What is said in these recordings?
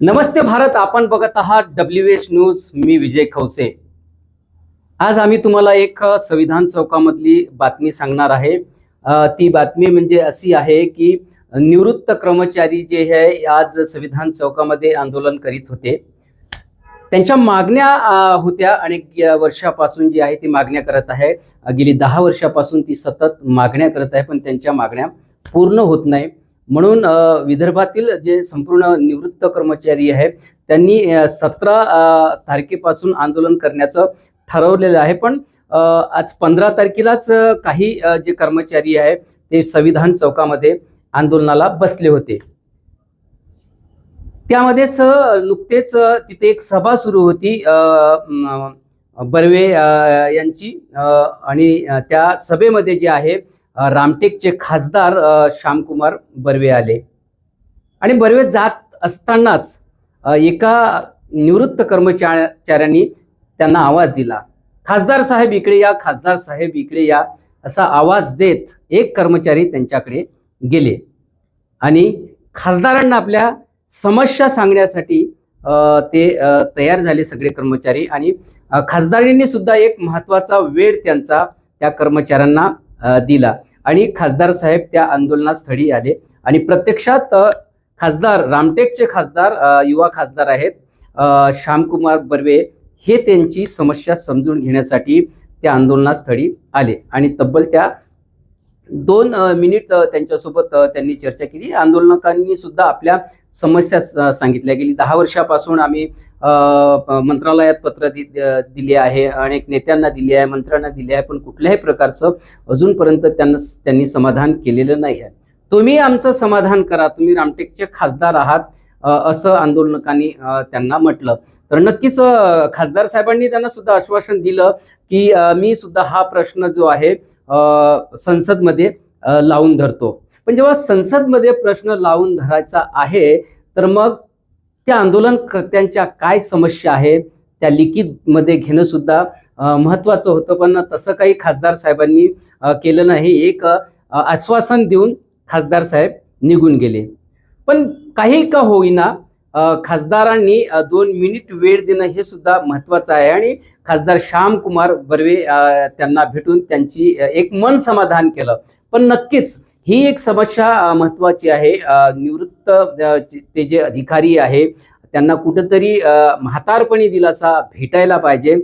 नमस्ते भारत आपण बघत आहात डब्ल्यू एच न्यूज मी विजय खवसे. आज आम्ही तुम्हाला एक संविधान चौकामधली बातमी सांगणार आहे. ती बातमी म्हणजे अशी आहे की निवृत्त कर्मचारी जे आहे आज संविधान चौकामध्ये आंदोलन करीत होते. त्यांच्या मागण्या होत्या अनेक वर्षापासून जी आहे ती मागण्या करत आहे. गेली दहा वर्षापासून ती सतत मागण्या करत आहे पण त्यांच्या मागण्या पूर्ण होत नाही. म्हणून विदर्भातील जे संपूर्ण निवृत्त कर्मचारी आहेत त्यांनी सतरा तारखेपासून आंदोलन करण्याचं ठरवलेलं आहे. पण आज पंधरा तारखेलाच काही जे कर्मचारी आहे ते संविधान चौकामध्ये आंदोलनाला बसले होते. त्यामध्येच नुकतेच तिथे एक सभा सुरू होती. बर्वे यांची आणि त्या सभेमध्ये जे आहे रामटेकचे खासदार श्यामकुमार बर्वे आले. आणि बर्वे जात असतानाच एका निवृत्त कर्मचाऱ्यांनी त्यांना आवाज दिला. खासदार साहेब इकडे या खासदार साहेब इकडे या असा आवाज देत एक कर्मचारी त्यांच्याकडे गेले. आणि खासदारांना आपल्या समस्या सांगण्यासाठी ते तयार झाले सगळे कर्मचारी. आणि खासदारांनी सुद्धा एक महत्त्वाचा वेळ त्यांचा त्या कर्मचाऱ्यांना दिला. आणि खासदार साहेब त्या आंदोलनास्थळी आले. आणि प्रत्यक्षात खासदार रामटेकचे खासदार युवा खासदार आहेत श्यामकुमार बर्वे हे त्यांची समस्या समजून घेण्यासाठी त्या आंदोलनास्थळी आले. आणि तब्बल त्या दोन मिनिट त्यांच्यासोबत त्यांनी चर्चा केली. आंदोलकांनी सुद्धा आपल्या समस्या सांगितल्या गेली. दहा वर्षापासून आम्ही मंत्रालयात पत्र दि दिले आहे अनेक नेत्यांना दिले आहे मंत्र्यांना दिले आहे पण कुठल्याही प्रकारचं अजूनपर्यंत त्यांना त्यांनी समाधान केलेलं नाही आहे. तुम्ही आमचं समाधान करा. तुम्ही रामटेकचे खासदार आहात असं आंदोलनकांनी त्यांना म्हटलं. तर नक्कीच खासदार साहेबांनी त्यांना सुद्धा आश्वासन दिलं की मी सुद्धा हा प्रश्न जो आहे संसदमध्ये लावून धरतो. पण जेव्हा संसदमध्ये प्रश्न लावून धरायचा आहे तर मग त्या आंदोलनकर्त्यांच्या काय समस्या आहे? त्या लिखितमध्ये घेणं सुद्धा महत्त्वाचं होतं. पण तसं काही खासदार साहेबांनी केलं नाही. एक आश्वासन देऊन खासदार साहेब निघून गेले. पण काही का होईना खासदारांनी दोन मिनिट वेळ देणं हे सुद्धा महत्त्वाचं आहे. आणि खासदार श्यामकुमार बर्वे त्यांना भेटून त्यांची एक मन समाधान केलं. पण नक्कीच ही एक समस्या महत्वाची महत्त्वाची आहे निवृत्त ते जे अधिकारी आहे त्यांना कुठंतरी म्हातारपणी दिलासा भेटायला पाहिजे.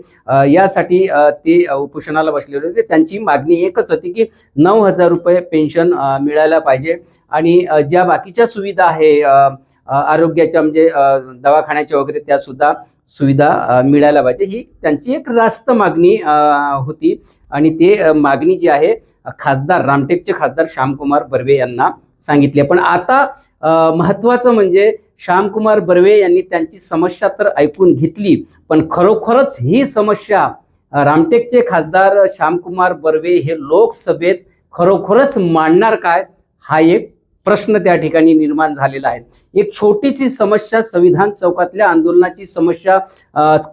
यासाठी ते उपोषणाला बसलेले होते. त्यांची मागणी एकच होती की नऊ हजार रुपये पेन्शन मिळायला पाहिजे. आणि ज्या बाकीच्या सुविधा आहे आरोग्याच्या म्हणजे दवाखान्याच्या वगैरे त्यासुद्धा सुविधा मिळायला पाहिजे. ही त्यांची एक रास्त मागणी होती. आणि ते मागणी जी आहे खासदार रामटेकचे खासदार श्यामकुमार बर्वे यांना सांगितले. पण आता महत्त्वाचं महत्वाचं म्हणजे श्यामकुमार बर्वे यांनी त्यांची समस्या तर ऐकून घेतली पण खरोखरच ही समस्या रामटेकचे खासदार श्यामकुमार बर्वे हे लोकसभेत खरोखरच मांडणार काय हा एक प्रश्न त्या ठिकाणी निर्माण झालेला आहे. एक छोटीशी समस्या संविधान चौकातल्या आंदोलनाची समस्या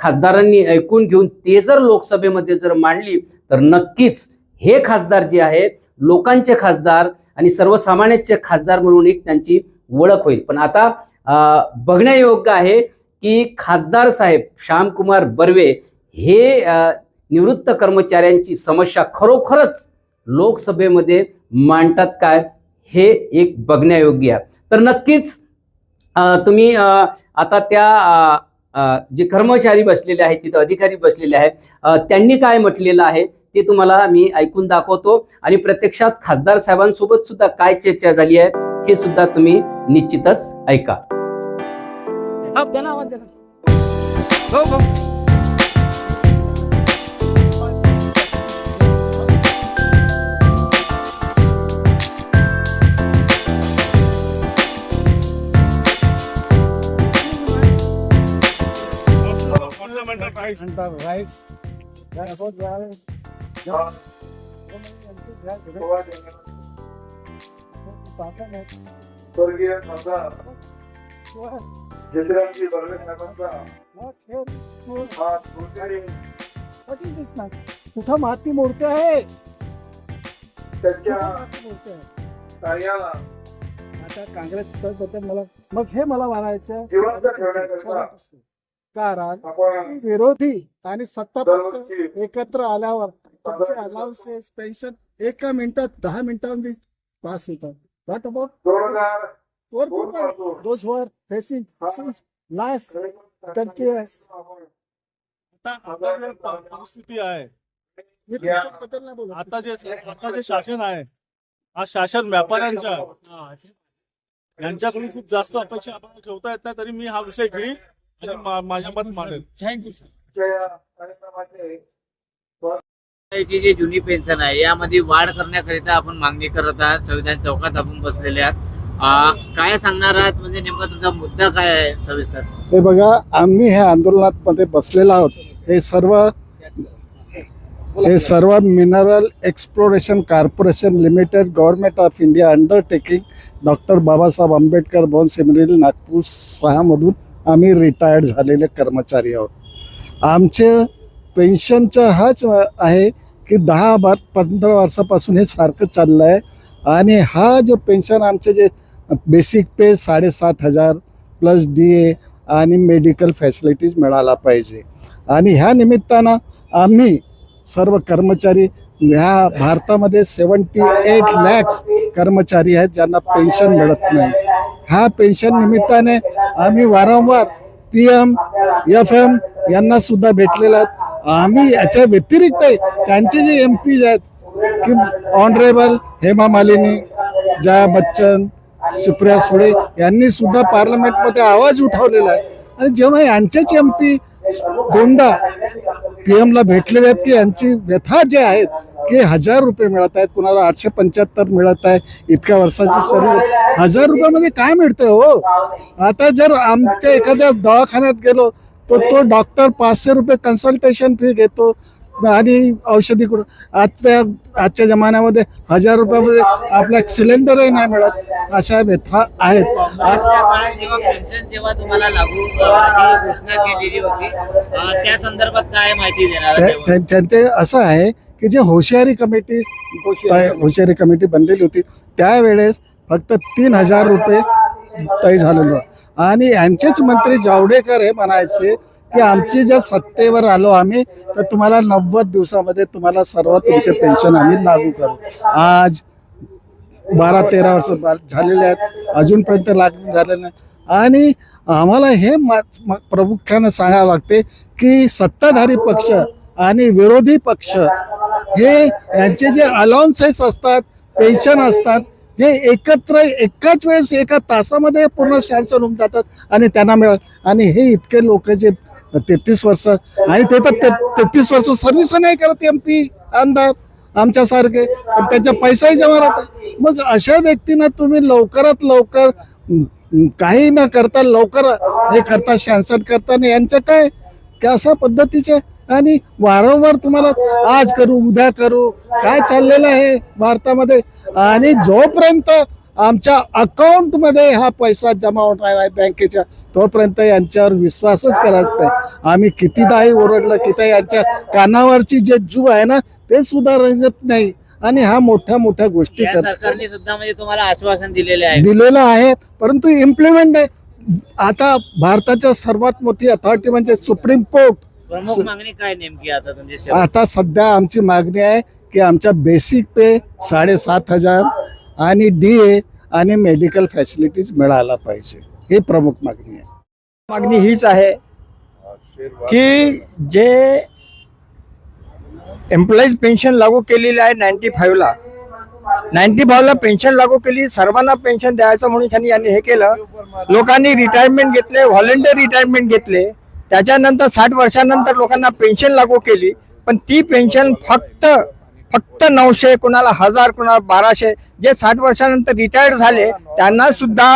खासदारांनी ऐकून घेऊन ते जर लोकसभेमध्ये जर मांडली तर नक्कीच हे खासदार जे आहेत लोकांचे खासदार आणि सर्वसामान्यांचे खासदार म्हणून एक त्यांची ओळख होईल. पण आता बघण्यायोग्य आहे की खासदार साहेब श्यामकुमार बर्वे हे निवृत्त कर्मचाऱ्यांची समस्या खरोखरच लोकसभेमध्ये मांडतात काय हे एक बघण्यायोग्य आहे. तर नक्कीच तुम्ही आता त्या जे कर्मचारी बसलेले आहेत तिथं अधिकारी बसलेले आहेत त्यांनी काय म्हटलेलं आहे ते तुम्हाला मी ऐकून दाखवतो. आणि प्रत्यक्षात खासदार साहेबांसोबत सुद्धा काय चर्चा झाली आहे हे सुद्धा तुम्ही निश्चितच ऐका. हो. हो fundamental rights. and the rights that about the Uh, स्वर्गीय खासदार बर्वे साहेबांचा कुठं माती मूर्ती आहे त्यांच्या कार्याला आता काँग्रेस बद्दल मला मग हे मला म्हणायचं कारण विरोधी आणि सत्ता पक्ष एकत्र आल्यावर तुमचे अलाउन्सेस पेन्शन एका मिनिटात दहा मिनिटांमध्ये पास होतात people? पासून Those who are facing since last twenty years. आता जे परिस्थिती आहे मी. तुमच्याबद्दल नाही बोलत. आता जे आता जे शासन आहे हा शासन व्यापाऱ्यांच्या आहे. यांच्याकडून खूप जास्त अपेक्षा आपण ठेवता येत नाही तरी मी हा विषय घेईन आणि माझ्या मत मांडेल Thank you, sir. जी जुनी पेन्शन आहे यामध्ये वाढ करण्याकरिता आपण मागणी करत आहात. संविधान चौकात आपण बसलेले आहात. काय सांगणार आहात? म्हणजे नेमका तुमचा मुद्दा काय आहे सविस्तर? हे बघा आम्ही हे आंदोलनात मध्ये बसलेलो आहोत. हे सर्व हे सर्व mineral exploration corporation limited government of India undertaking doctor Babasaheb Ambedkar bone seminary Nagpur सहामधून आम्ही रिटायर्ड झालेले कर्मचारी आहोत. आमचे पेन्शनचा हाच आहे की दहा बार पंधरा वर्षापासून हे सारखं चाललं आहे आणि हा जो पेन्शन आमचे जे बेसिक पे साडेसात हजार प्लस डी ए आणि मेडिकल फॅसिलिटीज मिळाला पाहिजे. आणि ह्या निमित्तानं आम्ही सर्व कर्मचारी ह्या भारतामध्ये सेवन्टी एट लॅक्स कर्मचारी आहेत ज्यांना पेन्शन मिळत नाही. ह्या पेन्शन निमित्ताने आम्ही वारंवार पी एम एफ एम यांना सुद्धा भेटलेला आहेत. आम्ही याच्या व्यतिरिक्त त्यांचे जे एम पीज आहेत की ऑनरेबल हेमा मालिनी जया बच्चन सुप्रिया सुळे यांनी सुद्धा पार्लमेंटमध्ये आवाज उठवलेला आहे. आणि जेव्हा यांचेच एम पी दोनदा पी एमला भेटलेले आहेत की यांची व्यथा जे आहेत की हजार रुपये मिळत आहेत कुणाला आठशे पंच्याहत्तर मिळत आहे इतक्या वर्षाची सर्व हजार रुपयामध्ये काय मिळतं हो? आता जर आमच्या एखाद्या दवाखान्यात गेलो तर तो डॉक्टर पाचशे रुपये कन्सल्टेशन फी घेतो आणि औषधी कुठं? आजच्या आजच्या जमान्यामध्ये हजार रुपयामध्ये आपला सिलेंडरही नाही मिळत. अशा व्यथा आहेत. जेव्हा पेन्शन जेव्हा तुम्हाला लागू घोषणा केलेली होती त्या संदर्भात काय माहिती देणार त्यांचे असं आहे की जे होशियारी कमिटी तय- होशियारी कमिटी बनलेली होती त्यावेळेस फक्त तीन हजार रुपये तय झालेलं आणि यांचेच मंत्री जावडेकर हे म्हणायचे की आमची जर सत्तेवर आलो आम्ही तर तुम्हाला नव्वद दिवसामध्ये तुम्हाला सर्व तुमचे पेन्शन आम्ही लागू करू. आज बारा तेरा वर्ष झालेले आहेत. अजूनपर्यंत लागू झालेले नाही. आणि आम्हाला हे मा- प्रामुख्यानं सांगावं लागते की सत्ताधारी पक्ष आणि विरोधी पक्ष हे यांचे जे अलाउन्सेस असतात पेन्शन असतात हे एकत्र एकाच वेळेस एका तासामध्ये पूर्ण सँक्शन होऊन जातात आणि त्यांना मिळ आणि हे इतके लोक जे तेहतीस वर्ष आणि ते तर तेहतीस वर्ष सर्व्हिस नाही करत एम पी आमदार आमच्यासारखे पण त्यांचा पैसाही जमा राहतो मग अशा व्यक्तींना तुम्ही लवकरात लवकर काही न करता लवकर हे करता शासन करताना यांचं काय? कशा अशा पद्धतीचे आणि वारंवार तुम्हाला आज करू उद्या करू. काय चाललेलं आहे भारतामध्ये? आणि जोपर्यंत आमच्या अकाउंटमध्ये हा पैसा जमा होणार आहे बँकेच्या तोपर्यंत यांच्यावर विश्वासच करायचा नाही. आम्ही कितीदाही ओरडलं किती यांच्या कानावरची जे जू आहे ना ते सुद्धा रंगत नाही. आणि हा मोठ्या मोठ्या गोष्टी सरकारने सुद्धा म्हणजे तुम्हाला आश्वासन दिलेले आहे. दिलेलं आहे परंतु इम्प्लिमेंट नाही. आता भारताच्या सर्वात मोठी अथॉरिटी म्हणजे सुप्रीम कोर्ट. प्रमुख मागणी काय नेमकी आता तुमची? आता सध्या आमची मागणी आहे की आमच्या बेसिक पे साडेसात हजार आणि डी ए आणि मेडिकल फॅसिलिटीज मिळायला पाहिजे. ही प्रमुख मागणी आहे. मागणी हीच आहे की जे एम्प्लॉईज पेन्शन लागू केलेली आहे नाईन्टी फाईव्हला नाईन्टी फाईव्हला पेन्शन लागू केली सर्वांना पेन्शन द्यायचं म्हणून त्यांनी यांनी हे केलं. लोकांनी रिटायरमेंट घेतले व्हॉलेंटियर रिटायरमेंट घेतले. त्याच्यानंतर साठ वर्षानंतर लोकांना पेन्शन लागू केली पण ती पेन्शन फक्त फक्त नऊशे कुणाला हजार कुणाला बाराशे जे साठ वर्षानंतर रिटायर्ड झाले त्यांना सुद्धा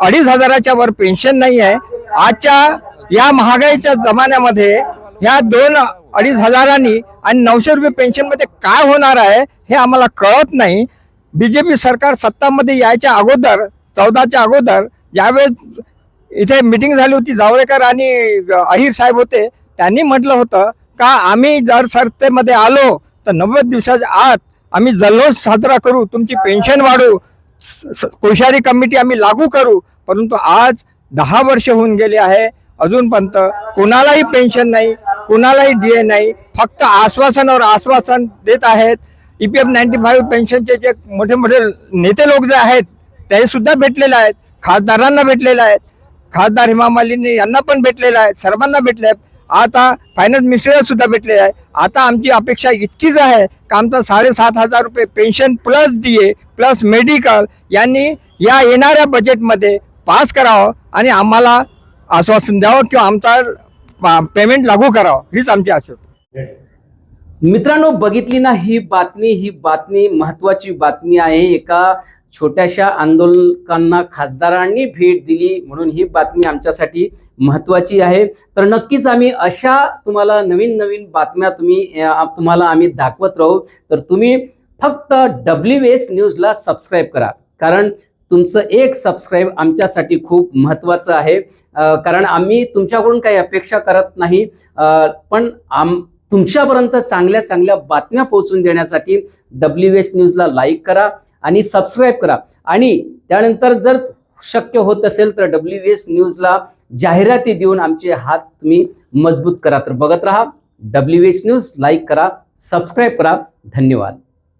अडीच हजाराच्या वर पेन्शन नाही आहे. आजच्या या महागाईच्या जमान्यामध्ये ह्या दोन अडीच हजारांनी आणि नऊशे रुपये पेन्शनमध्ये काय होणार आहे हे आम्हाला कळत नाही. बीजेपी सरकार सत्तामध्ये यायच्या अगोदर चौदाच्या अगोदर ज्यावेळेस इथे मिटिंग झाली होती जावळेकर आणि अहिर साहेब होते. त्यांनी म्हटलं होतं का आम्ही जर सरतेमध्ये आलो तर नव्वद दिवसाच्या आत आम्ही जल्लोष साजरा करू तुमची पेन्शन वाढवू स- स- कमिटी आम्ही लागू करू. परंतु आज दहा वर्ष होऊन गेले आहे अजूनपर्यंत कोणालाही पेन्शन नाही कोणालाही डी ए नाही फक्त आश्वासनावर आश्वासन देत आहेत. E P F ninety five पेन्शनचे जे मोठे मोठे नेते लोक जे आहेत ते सुद्धा भेटलेले आहेत खासदारांना भेटलेले आहेत. खासदार हेमा मालिनी यांना पण भेटलेला आहे सर्वांना भेटले आहे आता फायनान्स मिनिस्टरला सुद्धा भेटले आहे. आता आमची अपेक्षा इतकीच आहे का आमचा साडेसात हजार रुपये pension plus D A plus medical यांनी या येणाऱ्या बजेटमध्ये पास करावं आणि आम्हाला आश्वासन द्यावं किंवा आमचा पेमेंट लागू करावं हीच आमची आशा. होती. मित्रांनो बघितली ना ही बातमी ही बातमी महत्वाची बातमी आहे. एका छोट्याशा आंदोलकांना खासदारांनी भेट दिली म्हणून ही बातमी आमच्यासाठी महत्वाची आहे. तर नक्कीच आम्ही अशा तुम्हाला नवीन नवीन बातम्या तुम्ही तुम्हाला आम्ही दाखवत राहू. तर तुम्ही फक्त डब्ल्यू एस न्यूजला सबस्क्राईब करा. कारण तुमचं एक सबस्क्राईब आमच्यासाठी खूप महत्त्वाचं आहे. कारण आम्ही तुमच्याकडून काही अपेक्षा करत नाही. पण आम तुमच्यापर्यंत चांगल्या चांगल्या बातम्या पोहोचून देण्यासाठी डब्ल्यू एस न्यूजला लाईक करा. आणि सबस्क्राईब करा. आणि त्यानंतर जर शक्य होत असेल तर डब्ल्यू एस न्यूजला जाहिराती देऊन आमचे हात तुम्ही मजबूत करा. तर बघत राहा. डब्ल्यू एस न्यूज लाईक करा सबस्क्राईब करा. धन्यवाद.